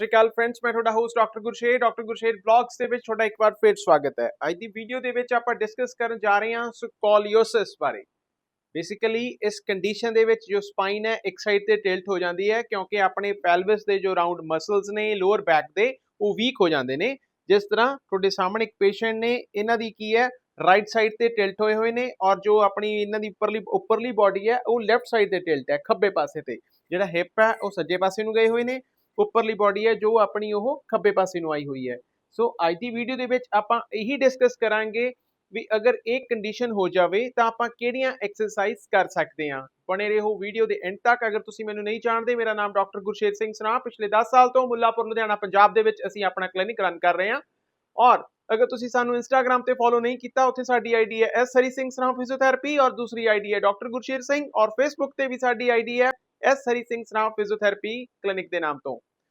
ਸ਼੍ਰੀ ਅਕਾਲ friends ਮੈਂ ਤੁਹਾਡਾ host doctor Gursher doctor Gursher blogs ਦੇ ਵਿੱਚ ਤੁਹਾਡਾ ਇੱਕ ਵਾਰ ਫਿਰ ਸਵਾਗਤ ਹੈ। ਅੱਜ ਦੀ ਵੀਡੀਓ ਦੇ ਵਿੱਚ ਆਪਾਂ ਡਿਸਕਸ ਕਰਨ ਜਾ ਰਹੇ ਹਾਂ ਸਕੋਲੀਓਸਿਸ ਬਾਰੇ। ਬੇਸਿਕਲੀ ਇਸ ਕੰਡੀਸ਼ਨ ਦੇ ਵਿੱਚ ਜੋ ਸਪਾਈਨ ਹੈ, ਇੱਕ ਸਾਈਡ ਤੇ ਟਿਲਟ ਹੋ ਜਾਂਦੀ ਹੈ ਕਿਉਂਕਿ ਆਪਣੇ ਪੈਲਵਿਸ ਦੇ ਜੋ ਰਾਉਂਡ ਮਸਲਸ ਨੇ ਲੋਅਰ ਬੈਕ ਦੇ, ਉਹ ਵੀਕ ਹੋ ਜਾਂਦੇ ਨੇ। ਜਿਸ ਤਰ੍ਹਾਂ ਤੁਹਾਡੇ ਸਾਹਮਣੇ ਇੱਕ ਪੇਸ਼ੈਂਟ ਨੇ, ਇਹਨਾਂ ਦੀ ਕੀ ਹੈ ਰਾਈਟ ਸਾਈਡ ਤੇ ਟਿਲਟ ਹੋਏ ਹੋਏ ਨੇ ਔਰ ਜੋ ਆਪਣੀ ਇਹਨਾਂ ਦੀ ਉੱਪਰਲੀ ਉੱਪਰਲੀ ਬਾਡੀ ਹੈ, ਉਹ ਲੈਫਟ ਸਾਈਡ ਤੇ ਟਿਲਟ ਹੈ, ਖੱਬੇ ਪਾਸੇ ਤੇ। ਜਿਹੜਾ ਹਿਪ ਹੈ, ਉਹ ਸੱਜੇ ਪਾਸੇ ਨੂੰ ਗਏ ਹੋਏ ਨੇ ਉੱਪਰਲੀ ਬਾਡੀ ਹੈ, ਜੋ ਆਪਣੀ ਉਹ ਖੱਬੇ ਪਾਸੇ ਨੂੰ ਆਈ ਹੋਈ ਹੈ। ਸੋ ਅੱਜ ਦੀ ਵੀਡੀਓ ਦੇ ਵਿੱਚ ਆਪਾਂ ਇਹੀ ਡਿਸਕਸ ਕਰਾਂਗੇ ਵੀ ਅਗਰ ਇਹ ਕੰਡੀਸ਼ਨ ਹੋ ਜਾਵੇ, ਤਾਂ ਆਪਾਂ ਕਿਹੜੀਆਂ ਐਕਸਰਸਾਈਜ਼ ਕਰ ਸਕਦੇ ਹਾਂ। ਬਣੇ ਰਹੋ ਵੀਡੀਓ ਦੇ ਐਂਡ ਤੱਕ। ਅਗਰ ਤੁਸੀਂ ਮੈਨੂੰ ਨਹੀਂ ਜਾਣਦੇ, ਮੇਰਾ ਨਾਮ ਡਾਕਟਰ ਗੁਰਸ਼ੇਰ ਸਿੰਘ ਸਨਾ ਪਿਛਲੇ 10 ਸਾਲ ਤੋਂ ਮੁੱਲਾਪੁਰ, ਲੁਧਿਆਣਾ, ਪੰਜਾਬ ਦੇ ਵਿੱਚ ਅਸੀਂ ਆਪਣਾ ਕਲੀਨਿਕ ਰਨ ਕਰ ਰਹੇ ਹਾਂ। ਔਰ ਅਗਰ ਤੁਸੀਂ ਸਾਨੂੰ ਇੰਸਟਾਗ੍ਰam ਤੇ ਫੋਲੋ ਨਹੀਂ ਕੀਤਾ, ਉੱਥੇ ਸਾਡੀ ਆਈਡੀ ਹੈ ਐਸ ਹਰੀ ਸਿੰਘ ਸਨਾ ਫਿਜ਼ੀਓਥੈਰੇਪੀ ਔਰ ਦੂਸਰੀ ਆਈਡੀ ਹੈ ਡਾਕਟਰ ਗੁਰਸ਼ੇਰ ਸਿੰਘ ਔਰ ਫੇਸਬੁੱਕ ਤੇ ਵੀ ਸਾਡੀ ਆਈਡੀ ਹੈ S Hari Singh Sana physiotherapy clinic ਦੇ ਨਾਮ ਤੋਂ।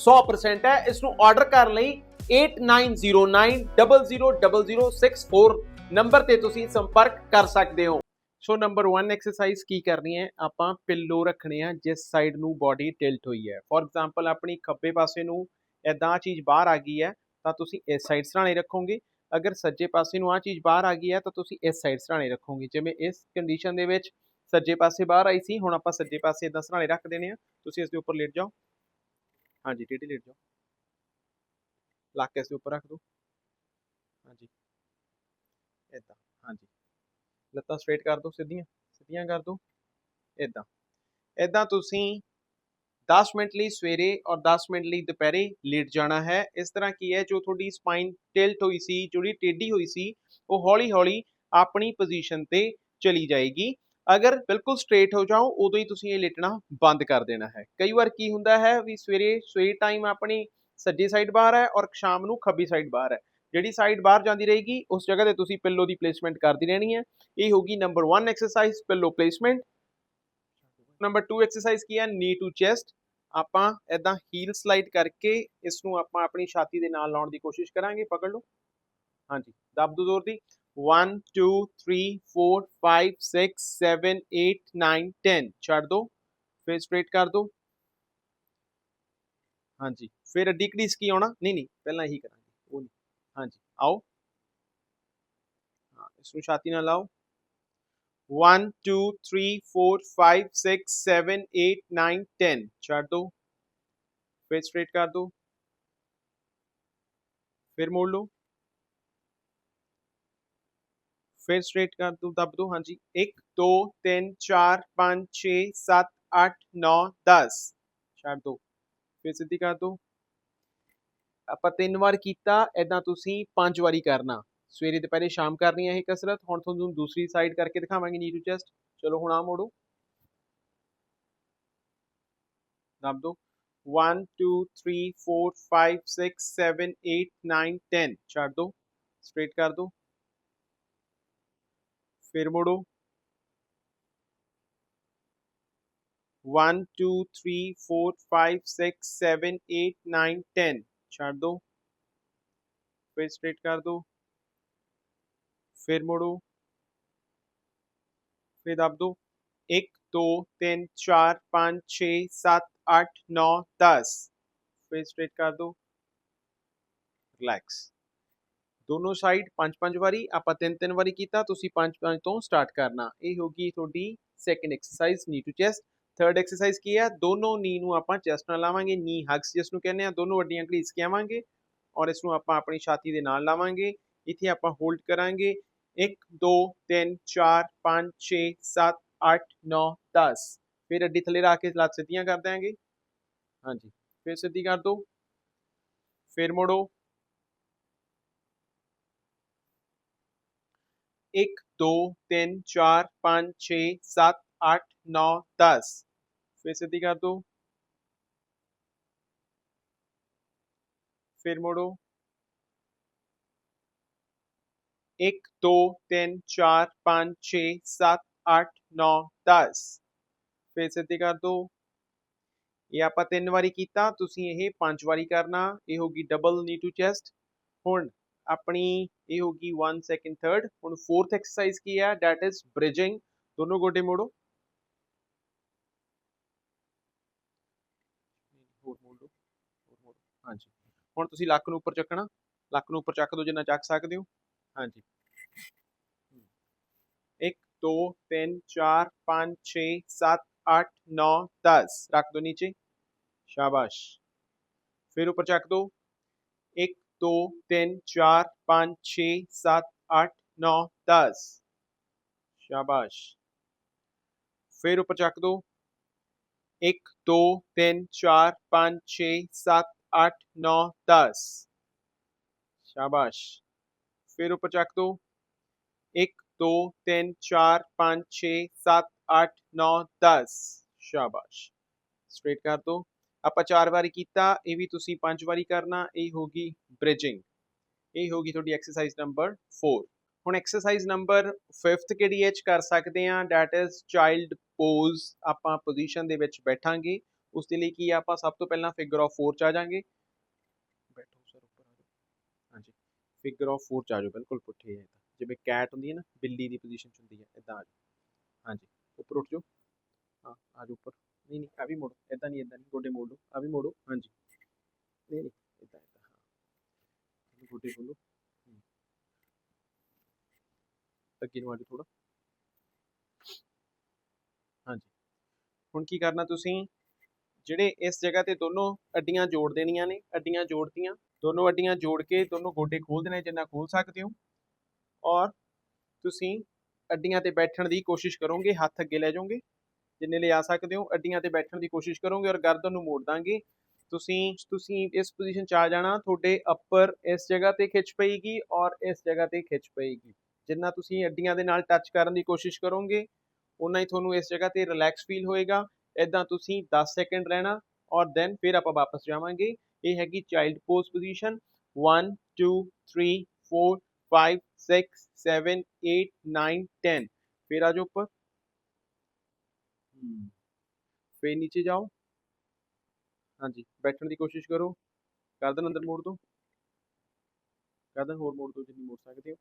100% ਹੈ। ਇਸ ਨੂੰ ਆਰਡਰ ਕਰਨ ਲਈ 8909000064 ਨੰਬਰ ਤੇ ਤੁਸੀਂ ਸੰਪਰਕ ਕਰ ਸਕਦੇ ਹੋ। ਸੋ ਨੰਬਰ 1 ਐਕਸਰਸਾਈਜ਼ ਕੀ ਕਰਨੀ ਹੈ? ਆਪਾਂ ਪਿੱਲੋ ਰੱਖਣੇ ਆ ਜਿਸ ਸਾਈਡ ਨੂੰ ਬਾਡੀ ਟਿਲਟ ਹੋਈ ਹੈ। ਫੋਰ ਐਗਜ਼ਾਮਪਲ ਆਪਣੀ ਖੱਬੇ ਪਾਸੇ ਨੂੰ ਐਦਾਂ ਚੀਜ਼ ਬਾਹਰ ਆ ਗਈ ਹੈ, ਤਾਂ ਤੁਸੀਂ ਇਸ ਸਾਈਡ ਸਰਾਣੇ ਰੱਖੋਗੇ। ਅਗਰ ਸੱਜੇ ਪਾਸੇ ਨੂੰ ਆ ਚੀਜ਼ ਬਾਹਰ ਆ ਗਈ ਹੈ, ਤਾਂ ਤੁਸੀਂ ਇਸ ਸਾਈਡ ਸਰਾਣੇ ਰੱਖੋਗੇ। ਜਿਵੇਂ ਇਸ ਕੰਡੀਸ਼ਨ ਦੇ ਵਿੱਚ ਸੱਜੇ ਪਾਸੇ ਬਾਹਰ ਆਈ ਸੀ, ਹੁਣ ਆਪਾਂ ਸੱਜੇ ਪਾਸੇ ਇਦਾਂ ਸਰਾਣੇ ਰੱਖ ਦੇਣੇ ਆ। ਤੁਸੀਂ ਇਸ ਦੇ ਉੱਪਰ ਲੇਟ ਜਾਓ। ਹਾਂਜੀ ਟੇਢੇ ਲੇਟ ਜਾਓ। ਲੱਕ ਇਸ ਉੱਪਰ ਰੱਖ ਦਿਓ ਹਾਂਜੀ। ਇਦਾਂ ਹਾਂਜੀ। ਲੱਤਾਂ ਸਟ੍ਰੇਟ ਕਰ ਦਿਓ ਸਿੱਧੀਆਂ ਸਿੱਧੀਆਂ ਕਰ ਦਿਓ ਇਦਾਂ ਇਦਾਂ ਤੁਸੀਂ 10 ਮਿੰਟ ਲਈ ਸਵੇਰੇ ਔਰ 10 ਮਿੰਟ ਲਈ ਦੁਪਹਿਰੇ ਲੇਟ ਜਾਣਾ ਹੈ। ਇਸ ਤਰ੍ਹਾਂ ਕੀ ਹੈ, ਜੋ ਤੁਹਾਡੀ ਸਪਾਈਨ ਟਿਲਟ ਹੋਈ ਸੀ, ਜਿਹੜੀ ਟੇਢੀ ਹੋਈ ਸੀ, ਉਹ ਹੌਲੀ-ਹੌਲੀ ਆਪਣੀ ਪੋਜੀਸ਼ਨ ਤੇ ਚਲੀ ਜਾਏਗੀ। ਅਗਰ ਬਿਲਕੁਲ ਸਟ੍ਰੇਟ ਹੋ ਜਾਓ, ਉਦੋਂ ਹੀ ਤੁਸੀਂ ਇਹ ਲੇਟਣਾ ਬੰਦ ਕਰ ਦੇਣਾ ਹੈ। ਕਈ ਵਾਰ ਕੀ ਹੁੰਦਾ ਹੈ ਵੀ ਸਵੇਰੇ, ਸਵੇਰ ਟਾਈਮ ਆਪਣੀ ਸੱਜੀ ਸਾਈਡ ਬਾਹਰ ਹੈ ਔਰ ਸ਼ਾਮ ਨੂੰ ਖੱਬੀ ਸਾਈਡ ਬਾਹਰ ਹੈ। ਜਿਹੜੀ ਸਾਈਡ ਬਾਹਰ ਜਾਂਦੀ ਰਹੇਗੀ, ਉਸ ਜਗ੍ਹਾ ਤੇ ਤੁਸੀਂ ਪਿੱਲੋ ਦੀ ਪਲੇਸਮੈਂਟ ਕਰਦੀ ਰਹਿਣੀ ਹੈ। ਇਹ ਹੋਗੀ number 1 exercise pillow placement number 2 exercise ਕੀ ਹੈ? ਨੀ ਟੂ ਚੈਸਟ ਆਪਾਂ ਇਦਾਂ ਹੀਲ ਸਲਾਈਡ ਕਰਕੇ ਇਸ ਨੂੰ ਆਪਾਂ ਆਪਣੀ ਛਾਤੀ ਦੇ ਨਾਲ ਲਾਉਣ ਦੀ ਕੋਸ਼ਿਸ਼ ਕਰਾਂਗੇ, ਪਕੜ ਲਓ। ਹਾਂਜੀ, ਦਬ ਦੋ ਜ਼ੋਰ ਦੀ। 1 2 3 4 5 6 7 8 9 10 ਛੱਡ ਦੋ ਫਿਰ ਸਟ੍ਰੇਟ ਕਰ ਦੋ ਹਾਂਜੀ ਫਿਰ ਅੱਡੀ ਘੜੀਸ ਕੀ ਆਉਣਾ ਨਹੀਂ ਨਹੀਂ ਪਹਿਲਾਂ ਇਹੀ ਕਰਾਂਗੇ ਉਹ ਨਹੀਂ ਹਾਂਜੀ ਆਓ ਹਾਂ ਇਸ ਨੂੰ ਛਾਤੀ ਨਾਲ ਲਾਓ 1 2 3 4 5 6 7 8 9 10 ਛੱਡ ਦੋ ਫਿਰ ਸਟ੍ਰੇਟ ਕਰ ਦੋ ਫਿਰ ਮੋੜ ਲਓ ਫਿਰ ਸਟ੍ਰੇਟ ਕਰ ਦੋ, ਦੱਬ ਦੋ, ਹਾਂਜੀ। 1 2 3 4 5 6 7 8 9 10 ਛੱਡ ਦੋ। ਫਿਰ ਸਿੱਧੀ ਕਰ ਦੋ। ਆਪਾਂ ਤਿੰਨ ਵਾਰ ਕੀਤਾ ਐਦਾਂ ਤੁਸੀਂ ਪੰਜ ਵਾਰੀ ਕਰਨਾ। ਸਵੇਰੇ ਦੁਪਹਿਰੇ ਸ਼ਾਮ ਕਰਨੀ ਹੈ ਇਹ ਕਸਰਤ, ਹੁਣ ਤੁਹਾਨੂੰ ਦੂਸਰੀ ਸਾਈਡ ਕਰਕੇ ਦਿਖਾਵਾਂਗੇ ਨੀ ਟੂ ਚੈਸਟ ਚਲੋ ਹੁਣ ਆ ਮੋੜੋ। ਦੱਬ ਦੋ। 1 2 3 4 5 6 7 8 9 10 ਛੱਡ ਦੋ। ਸਟ੍ਰੇਟ ਕਰ ਦੋ। ਫਿਰ ਮੋੜੋ 1 2 3 4 5 6 7 8 9 10 ਛੱਡ ਦੋ ਫਿਰ ਸਟ੍ਰੇਟ ਕਰ ਦੋ ਫਿਰ ਮੋੜੋ ਫਿਰ ਦਬ ਦੋ 1 2 3 4 5 6 7 8 9 10 ਫਿਰ ਸਟ੍ਰੇਟ ਕਰ ਦੋ ਰਿਲੈਕਸ ਦੋਨੋਂ ਸਾਈਡ ਪੰਜ ਪੰਜ ਵਾਰੀ, ਆਪਾਂ ਤਿੰਨ ਤਿੰਨ ਵਾਰੀ ਕੀਤਾ, ਤੁਸੀਂ ਪੰਜ ਪੰਜ ਤੋਂ ਸਟਾਰਟ ਕਰਨਾ। ਇਹ ਹੋ ਗਈ ਤੁਹਾਡੀ second exercise knee to chest third exercise ਕੀ ਹੈ? ਦੋਨੋਂ ਨੀ ਨੂੰ ਆਪਾਂ ਚੈਸਟ ਨਾਲ ਲਾਵਾਂਗੇ ਨੀ ਹਗਸ ਜਿਸ ਨੂੰ ਕਹਿੰਦੇ ਆ, ਦੋਨੋਂ ਵੱਡੀਆਂ ਘੜੀਸ ਕੇ ਆਵਾਂਗੇ ਔਰ ਇਸ ਨੂੰ ਆਪਾਂ ਆਪਣੀ ਛਾਤੀ ਦੇ ਨਾਲ ਲਾਵਾਂਗੇ। ਇੱਥੇ ਆਪਾਂ ਹੋਲਡ ਕਰਾਂਗੇ। 1 2 3 4 5 6 7 8 9 10 ਫਿਰ ਅੱਡੀ ਥੱਲੇ ਰੱਖ ਕੇ ਲੱਤ ਸਿੱਧੀਆਂ ਕਰ ਦਿਆਂਗੇ। ਹਾਂਜੀ, ਫਿਰ ਸਿੱਧੀ ਕਰ ਦੋ। ਫਿਰ ਮੋੜੋ। 1 2 3 4 5 6 7 8 9 10 ਫਿਰ ਸਿੱਧੀ ਕਰ ਦੋ ਫਿਰ ਮੋੜੋ 1 2 3 4 5 6 7 8 9 10 ਫਿਰ ਸਿੱਧੇ ਕਰ ਦੋ ਇਹ ਆਪਾਂ ਤਿੰਨ ਵਾਰੀ ਕੀਤਾ ਤੁਸੀਂ ਇਹ ਪੰਜ ਵਾਰੀ ਕਰਨਾ ਇਹ ਹੋਗੀ ਡਬਲ ਨੀ ਟੂ ਚੈਸਟ ਹੁਣ ਆਪਣੀ ਇਹ ਹੋਗੀ 1 ਸੈਕਿੰਡ ਥਰਡ ਹੁਣ ਫੋਰਥ ਐਕਸਰਸਾਈਜ਼ ਕੀ ਹੈ that is bridging ਦੋਨੋਂ ਗੋਡੇ ਮੋੜੋ ਹੋਰ ਮੋੜ ਲਓ ਹੋਰ ਮੋੜੋ ਹਾਂਜੀ ਹੁਣ ਤੁਸੀਂ ਲੱਕ ਨੂੰ ਉੱਪਰ ਚੱਕਣਾ ਲੱਕ ਨੂੰ ਉੱਪਰ ਚੱਕ ਦਿਓ ਜਿੰਨਾ ਚੱਕ ਸਕਦੇ ਹੋ ਹਾਂਜੀ 1 2 3 4 5 6 7 8 9 10 ਰੱਖ ਦਿਓ ਨੀਚੇ ਸ਼ਾਬਾਸ਼ ਫਿਰ ਉੱਪਰ ਚੱਕ ਦਿਓ 1 2 3 4 5 6 7 8 9 10 ਸ਼ਾਬਾਸ਼ ਫਿਰ ਉੱਪਰ ਚੱਕ ਦਿਓ 1 2 3 4 5 6 7 8 9 10 ਸ਼ਾਬਾਸ਼ ਫਿਰ ਉੱਪਰ ਚੱਕ ਦਿਓ 1 2 3 4 5 6 7 8 9 10 ਸ਼ਾਬਾਸ਼ ਸਟ੍ਰੇਟ ਕਰ ਦਿਓ ਆਪਾਂ ਚਾਰ ਵਾਰੀ ਕੀਤਾ ਇਹ ਵੀ ਤੁਸੀਂ ਪੰਜ ਵਾਰੀ ਕਰਨਾ ਇਹ ਹੋਗੀ ਬ੍ਰਿਜਿੰਗ ਇਹ ਹੋਗੀ ਤੁਹਾਡੀ ਐਕਸਰਸਾਈਜ਼ ਨੰਬਰ 4 ਹੁਣ ਐਕਸਰਸਾਈਜ਼ ਨੰਬਰ 5th ਕਿਹੜੀ ਐਚ ਕਰ ਸਕਦੇ ਆ that is ਚਾਈਲਡ ਪੋਜ਼ ਆਪਾਂ ਪੋਜੀਸ਼ਨ ਦੇ ਵਿੱਚ ਬੈਠਾਂਗੇ ਉਸ ਦੇ ਲਈ ਕੀ ਆ ਆਪਾਂ ਸਭ ਤੋਂ ਪਹਿਲਾਂ ਫਿਗਰ ਆਫ 4 ਚ ਆ ਜਾਾਂਗੇ ਬੈਠੋ ਸਰ ਉੱਪਰ ਆ ਜਾਓ ਹਾਂਜੀ ਫਿਗਰ ਆਫ 4 ਚ ਆ ਜਾਓ ਬਿਲਕੁਲ ਪੁੱਠੇ ਹੈ ਜਿਵੇਂ ਕੈਟ ਹੁੰਦੀ ਹੈ ਨਾ ਬਿੱਲੀ ਦੀ ਪੋਜੀਸ਼ਨ ਚ ਹੁੰਦੀ ਹੈ ਇਦਾਂ ਆ ਜਾਓ ਹਾਂਜੀ ਉੱਪਰ ਉੱਠ ਜਾਓ ਹਾਂ ਆ ਜਾਓ ਉੱਪਰ ਨਹੀਂ ਨਹੀਂ ਆ ਵੀ ਮੋੜੋ ਇਦਾਂ ਨਹੀਂ ਇਦਾਂ ਨਹੀਂ ਗੋਡੇ ਮੋੜੋ ਆ ਵੀ ਮੋੜੋ ਹਾਂਜੀ ਨਹੀਂ ਨਹੀਂ ਇਦਾਂ ਇਦਾਂ ਹਾਂ ਗੋਡੇ ਖੋਲੋ ਅੱਗੇ ਨੂੰ ਆ ਜਾਓ ਥੋੜਾ ਹਾਂਜੀ ਹੁਣ ਕੀ ਕਰਨਾ ਤੁਸੀਂ? ਜਿਹੜੇ ਇਸ ਜਗ੍ਹਾ ਤੇ ਦੋਨੋਂ ਅੱਡੀਆਂ ਜੋੜ ਦੇਣੀਆਂ ਨੇ, ਅੱਡੀਆਂ ਜੋੜਤੀਆਂ, ਦੋਨੋਂ ਅੱਡੀਆਂ ਜੋੜ ਕੇ ਦੋਨੋਂ ਗੋਡੇ ਖੋਲ ਦੇਣੇ ਜਿੰਨਾ ਖੋਲ ਸਕਦੇ ਹੋ। ਔਰ ਤੁਸੀਂ ਅੱਡੀਆਂ ਤੇ ਬੈਠਣ ਦੀ ਕੋਸ਼ਿਸ਼ ਕਰੋਗੇ, ਹੱਥ ਅੱਗੇ ਲੈ ਜਾਓਗੇ, ਜਿੰਨੇ ਲਿਆ ਸਕਦੇ ਹੋ, ਅੱਡੀਆਂ ਤੇ ਬੈਠਣ ਦੀ ਕੋਸ਼ਿਸ਼ ਕਰੋਗੇ ਔਰ ਗਰਦਨ ਨੂੰ ਮੋੜ ਦਾਂਗੇ। ਤੁਸੀਂ ਤੁਸੀਂ ਇਸ ਪੋਜੀਸ਼ਨ 'ਚ ਆ ਜਾਣਾ, ਤੁਹਾਡੇ ਅੱਪਰ ਇਸ ਜਗ੍ਹਾ ਤੇ ਖਿੱਚ ਪਏਗੀ ਔਰ ਇਸ ਜਗ੍ਹਾ ਤੇ ਖਿੱਚ ਪਏਗੀ। ਜਿੰਨਾ ਤੁਸੀਂ ਅੱਡੀਆਂ ਦੇ ਨਾਲ ਟੱਚ ਕਰਨ ਦੀ ਕੋਸ਼ਿਸ਼ ਕਰੋਗੇ ਉਨਾ ਹੀ ਤੁਹਾਨੂੰ ਇਸ ਜਗ੍ਹਾ ਤੇ ਰਿਲੈਕਸ ਫੀਲ ਹੋਏਗਾ। ਇਦਾਂ ਤੁਸੀਂ 10 ਸੈਕਿੰਡ ਰਹਿਣਾ ਔਰ ਦੈਨ ਫਿਰ ਆਪਾਂ ਵਾਪਸ ਜਾਵਾਂਗੇ। ਇਹ ਹੈਗੀ ਚਾਈਲਡ ਪੋਜ਼ ਪੋਜੀਸ਼ਨ 1 2 3 4 5 6 7 8 9 10 ਫਿਰ ਆ ਜਾਓ ਉੱਪਰ। ਫਿਰ ਨੀਚੇ ਜਾਓ। ਹਾਂਜੀ ਬੈਠਣ ਦੀ ਕੋਸ਼ਿਸ਼ ਕਰੋ। ਗਰਦਨ ਅੰਦਰ ਮੋੜ ਦਿਓ ਗਰਦਨ ਹੋਰ ਮੋੜ ਦਿਓ ਜਿੰਨੀ ਮੋੜ ਸਕਦੇ ਹੋ।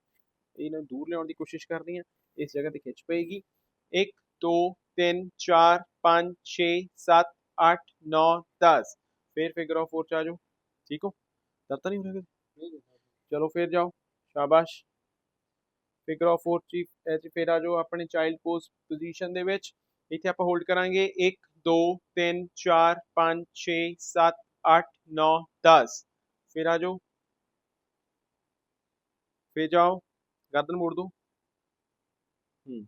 ਇਹਨਾਂ ਨੂੰ ਦੂਰ ਲਿਆਉਣ ਦੀ ਕੋਸ਼ਿਸ਼ ਕਰਨੀ ਹੈ ਇਸ ਜਗ੍ਹਾ ਤੇ ਖਿੱਚ ਪਏਗੀ। 1 2 3 4 5 6 7 8 9 10 ਫਿਰ ਫਿਗਰ ਆਫ 4 ਚ ਆ ਜਾਓ। ਠੀਕ ਹੋ? ਦਰਦ ਤਾਂ ਨਹੀਂ ਹੋ ਰਿਹਾ ਚਲੋ ਫਿਰ ਜਾਓ। ਸ਼ਾਬਾਸ਼। ਫਿਗਰ ਆਫ 4 ਚ ਐਚ ਫਿਰ ਆ ਜਾਓ ਆਪਣੇ ਚਾਈਲਡ ਪੋਜ਼ ਪੋਜੀਸ਼ਨ ਦੇ ਵਿੱਚ। ਇੱਥੇ ਆਪਾਂ ਹੋਲਡ ਕਰਾਂਗੇ। 1 2 3 4 5 6 7 8 9 10 ਫਿਰ ਆ ਜਾਓ। ਫਿਰ ਜਾਓ। ਗਰਦਨ ਮੋੜ ਦੋ। ਹੂੰ।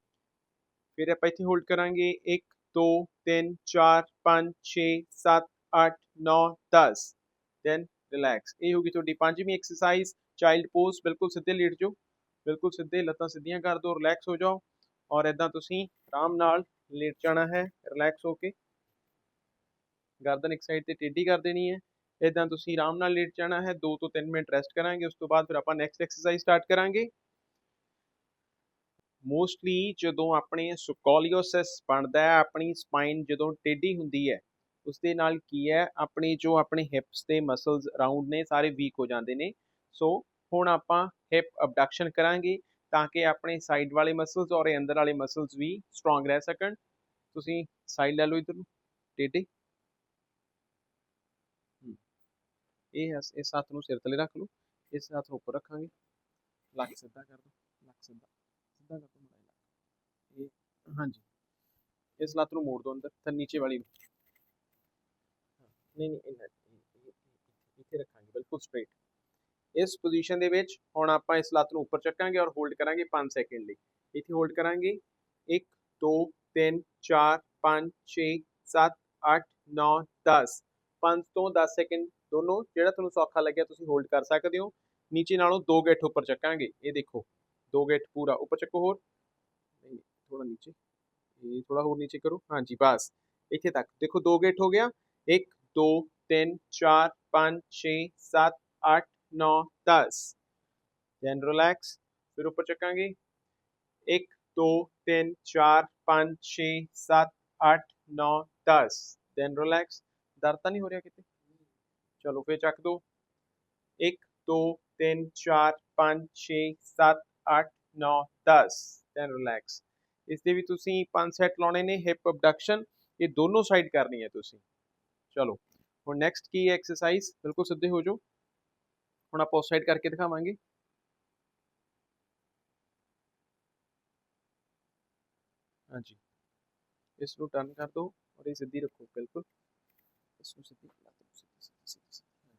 ਫਿਰ ਆਪਾਂ ਇੱਥੇ ਹੋਲਡ ਕਰਾਂਗੇ 1 2 3 4 5 6 7 8 9 10 ਦੈਨ ਰਿਲੈਕਸ ਇਹ ਹੋਗੀ ਤੁਹਾਡੀ ਪੰਜਵੀਂ ਐਕਸਰਸਾਈਜ਼ ਚਾਈਲਡ ਪੋਜ਼ ਬਿਲਕੁਲ ਸਿੱਧੇ ਲੇਟ ਜਾਓ। ਬਿਲਕੁਲ ਸਿੱਧੇ, ਲੱਤਾਂ ਸਿੱਧੀਆਂ ਕਰ ਦਿਓ ਰਿਲੈਕਸ ਹੋ ਜਾਓ। ਔਰ ਇਦਾਂ ਤੁਸੀਂ ਆਰਾਮ ਨਾਲ ਲੇਟ ਜਾਣਾ ਹੈ ਰਿਲੈਕਸ ਹੋ ਕੇ। ਗਰਦਨ ਇੱਕ ਸਾਈਡ ਤੇ ਟੇਢੀ ਕਰ ਦੇਣੀ ਹੈ। ਇਦਾਂ ਤੁਸੀਂ ਆਰਾਮ ਨਾਲ ਲੇਟ ਜਾਣਾ ਹੈ। 2 ਤੋਂ 3 ਮਿੰਟ ਰੈਸਟ ਕਰਾਂਗੇ। ਉਸ ਤੋਂ ਬਾਅਦ ਫਿਰ ਆਪਾਂ ਨੈਕਸਟ ਐਕਸਰਸਾਈਜ਼ ਸਟਾਰਟ ਕਰਾਂਗੇ। ਮੋਸਟਲੀ ਜਦੋਂ ਆਪਣੇ ਸੁਕੋਲੀਓਸਿਸ ਬਣਦਾ ਹੈ, ਆਪਣੀ ਸਪਾਈਨ ਜਦੋਂ ਟੇਢੀ ਹੁੰਦੀ ਹੈ ਉਸ ਦੇ ਨਾਲ ਕੀ ਹੈ, ਆਪਣੇ ਜੋ ਆਪਣੇ ਹਿਪਸ ਦੇ ਮਸਲਸ ਅਰਾਊਂਡ ਨੇ ਸਾਰੇ ਵੀਕ ਹੋ ਜਾਂਦੇ ਨੇ। ਸੋ ਹੁਣ ਆਪਾਂ ਹਿਪ ਅਬਡਕਸ਼ਨ ਕਰਾਂਗੇ ਤਾਂ ਕਿ ਆਪਣੇ ਸਾਈਡ ਵਾਲੇ ਮਸਲਸ ਔਰ ਅੰਦਰ ਵਾਲੇ ਮਸਲਸ ਵੀ ਸਟਰੋਂਗ ਰਹਿ ਸਕਣ। ਤੁਸੀਂ ਸਾਈਡ ਲੈ ਲਓ ਇਧਰ ਨੂੰ, ਟੇਢੇ। ਇਹ ਇਸ ਹੱਥ ਨੂੰ ਸਿਰ ਥੱਲੇ ਰੱਖ ਲਓ, ਇਸ ਹੱਥ ਨੂੰ ਉੱਪਰ ਰੱਖਾਂਗੇ। ਲੱਕ ਸਿੱਧਾ ਕਰ ਦਿਓ, ਲੱਕ ਸਿੱਧਾ। ਸਿੱਧਾ ਕਰ ਦਿਓ ਮੜਾ ਇਹ ਹਾਂਜੀ। ਇਸ ਲੱਤ ਨੂੰ ਮੋੜ ਦਿਓ ਅੰਦਰ ਤੇ ਨੀਚੇ ਵਾਲੀ ਨੂੰ। ਨਹੀਂ ਨਹੀਂ ਇਹਨਾਂ ਇੱਥੇ ਰੱਖਾਂਗੇ ਬਿਲਕੁਲ ਸਟ੍ਰੇਟ ਇਸ ਪੋਜੀਸ਼ਨ ਦੇ ਵਿੱਚ ਹੁਣ ਆਪਾਂ ਇਸ ਲੱਤ ਨੂੰ ਉੱਪਰ ਚੱਕਾਂਗੇ ਔਰ ਹੋਲਡ ਕਰਾਂਗੇ 5 ਸੈਕਿੰਡ ਲਈ। ਇੱਥੇ ਹੋਲਡ ਕਰਾਂਗੇ। 1 2 3 4 5 6 7 8 9 10 5 ਤੋਂ 10 ਸੈਕਿੰਡ ਦੋਨੋਂ ਜਿਹੜਾ ਤੁਹਾਨੂੰ ਸੌਖਾ ਲੱਗਿਆ ਤੁਸੀਂ ਹੋਲਡ ਕਰ ਸਕਦੇ ਹੋ। ਨੀਚੇ ਨਾਲੋਂ ਦੋ ਗਿੱਠ ਉੱਪਰ ਚੱਕਾਂਗੇ। ਇਹ ਦੇਖੋ। ਦੋ ਗਿੱਠ ਪੂਰਾ ਉੱਪਰ ਚੱਕੋ ਹੋਰ ਨਹੀਂ ਥੋੜਾ ਨੀਚੇ ਇਹ ਥੋੜਾ ਹੋਰ ਨੀਚੇ ਕਰੋ ਹਾਂਜੀ ਬਸ ਇੱਥੇ ਤੱਕ ਦੇਖੋ ਦੋ ਗਿੱਠ ਹੋ ਗਿਆ 1 2 3 4 5 6 7 8 9 10 ਦੈਨ ਰਿਲੈਕਸ ਫਿਰ ਉੱਪਰ ਚੱਕਾਂਗੇ 1 2 3 4 5 6 7 8 9 10 ਦੈਨ ਰਿਲੈਕਸ ਦਰਦ ਤਾਂ ਨਹੀਂ ਹੋ ਰਿਹਾ ਕਿਤੇ ਚਲੋ ਫਿਰ ਚੱਕ ਦੋ 1 2 3 4 5 6 7 8 9 10 ਦੈਨ ਰਿਲੈਕਸ ਇਸ ਦੇ ਵੀ ਤੁਸੀਂ ਪੰਜ ਸੈਟ ਲਾਉਣੇ ਨੇ ਹਿਪ ਅਬਡਕਸ਼ਨ ਇਹ ਦੋਨੋਂ ਸਾਈਡ ਕਰਨੀ ਹੈ ਤੁਸੀਂ ਚਲੋ ਹੁਣ ਨੈਕਸਟ ਕੀ ਹੈ ਐਕਸਰਸਾਈਜ਼ ਬਿਲਕੁਲ ਸਿੱਧੇ ਹੋ ਜਾਓ ਹੁਣ ਆਪਾਂ ਉਸ ਸਾਈਡ ਕਰਕੇ ਦਿਖਾਵਾਂਗੇ ਹਾਂਜੀ ਇਸ ਨੂੰ ਟਰਨ ਕਰ ਦਿਓ ਔਰ ਇਹ ਸਿੱਧੀ ਰੱਖੋ ਬਿਲਕੁਲ ਇਸ ਨੂੰ ਸਿੱਧੀ ਲਾ ਦਿਓ ਸਿੱਧੀ ਸਿੱਧੀ ਸਿੱਧੀ ਸਿੱਧੀ ਹਾਂਜੀ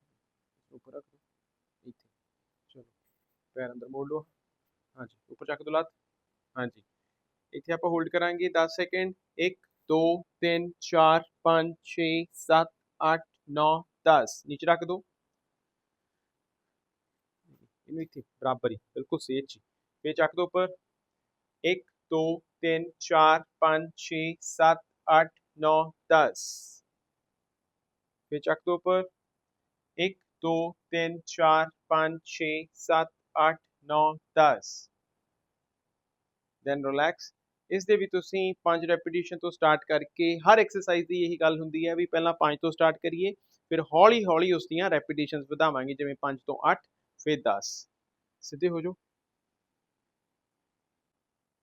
ਇਸ ਨੂੰ ਉੱਪਰ ਰੱਖ ਦਿਓ ਇੱਥੇ ਚਲੋ ਪੈਰ ਅੰਦਰ ਮੋੜ ਲਓ ਹਾਂਜੀ ਉੱਪਰ ਚੱਕ ਦਿਓ ਲੱਤ ਹਾਂਜੀ ਇੱਥੇ ਆਪਾਂ ਹੋਲਡ ਕਰਾਂਗੇ 10 ਸੈਕਿੰਡ 1 2 3 4 5 6 7 8 9 10 ਨੀਚੇ ਰੱਖ ਦਿਓ ਇਹਨੂੰ ਇੱਥੇ ਬਰਾਬਰ ਹੀ ਬਿਲਕੁਲ ਸੇਜ ਚ ਫੇਰ ਚੱਕ ਦਿਓ ਉੱਪਰ 1 2 3 4 5 6 7 8 9 10 ਫੇਰ ਚੱਕ ਦਿਓ ਉੱਪਰ 1 2 3 4 5 6 7 8 9 10 ਦੈਨ ਰਿਲੈਕਸ ਇਸ ਦੇ ਵੀ ਤੁਸੀਂ 5 ਰੈਪੀਟੀਸ਼ਨ ਤੋਂ ਸਟਾਰਟ ਕਰਕੇ ਹਰ ਐਕਸਰਸਾਈਜ਼ ਦੀ ਇਹੀ ਗੱਲ ਹੁੰਦੀ ਹੈ ਵੀ ਪਹਿਲਾਂ 5 ਤੋਂ ਸਟਾਰਟ ਕਰੀਏ, ਫਿਰ ਹੌਲੀ ਹੌਲੀ ਉਸ ਦੀਆਂ ਰੈਪੀਟੀਸ਼ਨਸ ਵਧਾਵਾਂਗੇ, ਜਿਵੇਂ 5 ਤੋਂ 8 ਫਿਰ 10 ਸਿੱਧੇ ਹੋ ਜਾਓ।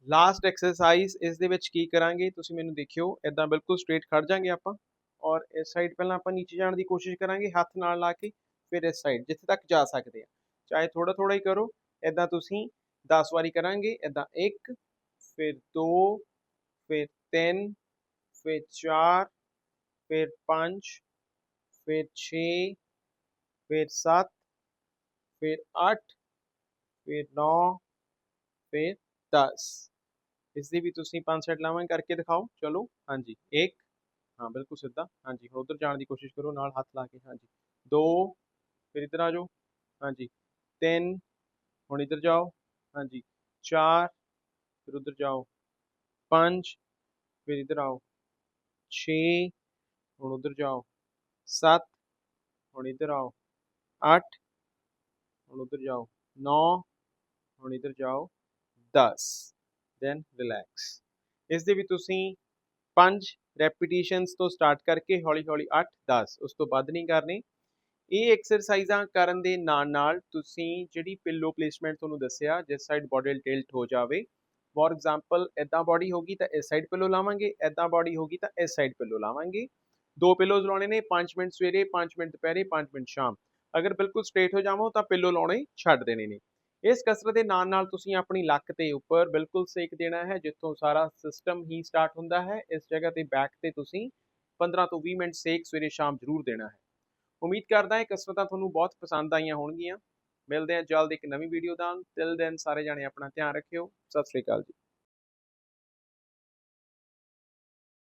ਲਾਸਟ ਐਕਸਰਸਾਈਜ਼ ਇਸ ਦੇ ਵਿੱਚ ਕੀ ਕਰਾਂਗੇ? ਤੁਸੀਂ ਮੈਨੂੰ ਦੇਖਿਓ ਇਦਾਂ ਬਿਲਕੁਲ ਸਟ੍ਰੇਟ ਖੜ ਜਾਾਂਗੇ ਆਪਾਂ। ਔਰ ਇਸ ਸਾਈਡ ਪਹਿਲਾਂ ਆਪਾਂ ਨੀਚੇ ਜਾਣ ਦੀ ਕੋਸ਼ਿਸ਼ ਕਰਾਂਗੇ, ਹੱਥ ਨਾਲ ਲਾ ਕੇ, ਫਿਰ ਇਸ ਸਾਈਡ ਜਿੱਥੇ ਤੱਕ ਜਾ ਸਕਦੇ ਆ ਚਾਹੇ ਥੋੜਾ ਥੋੜਾ ਹੀ ਕਰੋ ਇਦਾਂ ਤੁਸੀਂ 10 ਵਾਰੀ ਕਰਾਂਗੇ ਇਦਾਂ 1 ਫਿਰ 2 ਫਿਰ 3 ਫਿਰ 4 ਫਿਰ 5 ਫਿਰ 6 ਫਿਰ 7 ਫਿਰ 8 ਫਿਰ 9 ਫਿਰ 10 ਇਸ ਦੀ ਵੀ ਤੁਸੀਂ ਪੰਜ ਸੈਟ ਲਾਵਾਂਗੇ ਕਰਕੇ ਦਿਖਾਓ। ਚਲੋ, ਹਾਂਜੀ 1 ਹਾਂ, ਬਿਲਕੁਲ ਸਿੱਧਾ, ਹਾਂਜੀ, ਹੁਣ ਉਧਰ ਜਾਣ ਦੀ ਕੋਸ਼ਿਸ਼ ਕਰੋ, ਨਾਲ ਹੱਥ ਲਾ ਕੇ, ਹਾਂਜੀ। 2 ਫਿਰ ਇੱਧਰ ਆ ਜਾਓ, ਹਾਂਜੀ। ਤਿੰਨ, ਹੁਣ ਇੱਧਰ ਜਾਓ, ਹਾਂਜੀ, ਚਾਰ, ਫਿਰ ਉਧਰ ਜਾਓ, ਪੰਜ, ਫਿਰ ਇੱਧਰ ਆਓ 6 ਹੁਣ ਉਧਰ ਜਾਓ 7 ਹੁਣ ਇੱਧਰ ਆਓ 8 ਹੁਣ ਉਧਰ ਜਾਓ 9 ਹੁਣ ਇੱਧਰ ਜਾਓ 10 ਦੈਨ ਰਿਲੈਕਸ ਇਸ ਦੇ ਵੀ ਤੁਸੀਂ 5 ਰੈਪੀਟੀਸ਼ਨਸ ਤੋਂ ਸਟਾਰਟ ਕਰਕੇ ਹੌਲੀ ਹੌਲੀ 8 10 ਉਸ ਤੋਂ ਵੱਧ ਨਹੀਂ ਕਰਨੀ। ਇਹ ਐਕਸਰਸਾਈਜ਼ਾਂ ਕਰਨ ਦੇ ਨਾਲ ਨਾਲ ਤੁਸੀਂ ਜਿਹੜੀ ਪਿੱਲੋ ਪਲੇਸਮੈਂਟ ਤੁਹਾਨੂੰ ਦੱਸਿਆ, ਜਿਸ ਸਾਈਡ ਬਾਡੀ ਟਿਲਟ ਹੋ ਜਾਵੇ ਫੋਰ ਐਗਜ਼ਾਮਪਲ ਇਦਾਂ ਬਾਡੀ ਹੋਗੀ ਤਾਂ ਇਸ ਸਾਈਡ ਪਿੱਲੋ ਲਾਵਾਂਗੇ ਇਦਾਂ ਬਾਡੀ ਹੋਗੀ ਤਾਂ ਇਸ ਸਾਈਡ ਪਿੱਲੋ ਲਾਵਾਂਗੇ। ਦੋ ਪਿੱਲੋਜ਼ ਲਾਉਣੇ ਨੇ 5 ਮਿੰਟ ਸਵੇਰੇ 5 ਮਿੰਟ ਦੁਪਹਿਰੇ 5 ਮਿੰਟ ਸ਼ਾਮ। ਅਗਰ ਬਿਲਕੁਲ ਸਟ੍ਰੇਟ ਹੋ ਜਾਵੋ, ਤਾਂ ਪਿੱਲੋ ਲਾਉਣੇ ਛੱਡ ਦੇਣੇ ਨੇ। ਇਸ ਕਸਰਤ ਦੇ ਨਾਲ ਨਾਲ ਤੁਸੀਂ ਆਪਣੀ ਲੱਕ ਤੇ ਉੱਪਰ ਬਿਲਕੁਲ ਸੇਕ ਦੇਣਾ ਹੈ, ਜਿੱਥੋਂ ਸਾਰਾ ਸਿਸਟਮ ਹੀ ਸਟਾਰਟ ਹੁੰਦਾ ਹੈ। ਇਸ ਜਗ੍ਹਾ ਤੇ ਬੈਕ ਤੇ ਤੁਸੀਂ 15 ਤੋਂ 20 ਮਿੰਟ ਸੇਕ ਸਵੇਰੇ ਸ਼ਾਮ ਜ਼ਰੂਰ ਦੇਣਾ ਹੈ। ਉਮੀਦ ਕਰਦਾ ਹਾਂ ਕਸਰਤਾਂ ਤੁਹਾਨੂੰ ਬਹੁਤ ਪਸੰਦ ਆਈਆਂ ਹੋਣਗੀਆਂ। ਮਿਲਦੇ ਹਾਂ ਜਲਦ ਇੱਕ ਨਵੀਂ ਵੀਡੀਓ ਨਾਲ। ਟਿਲ ਦਿਨ ਸਾਰੇ ਜਾਣੇ ਆਪਣਾ ਧਿਆਨ ਰੱਖਿਓ। ਸਤਿ ਸ਼੍ਰੀ ਅਕਾਲ ਜੀ।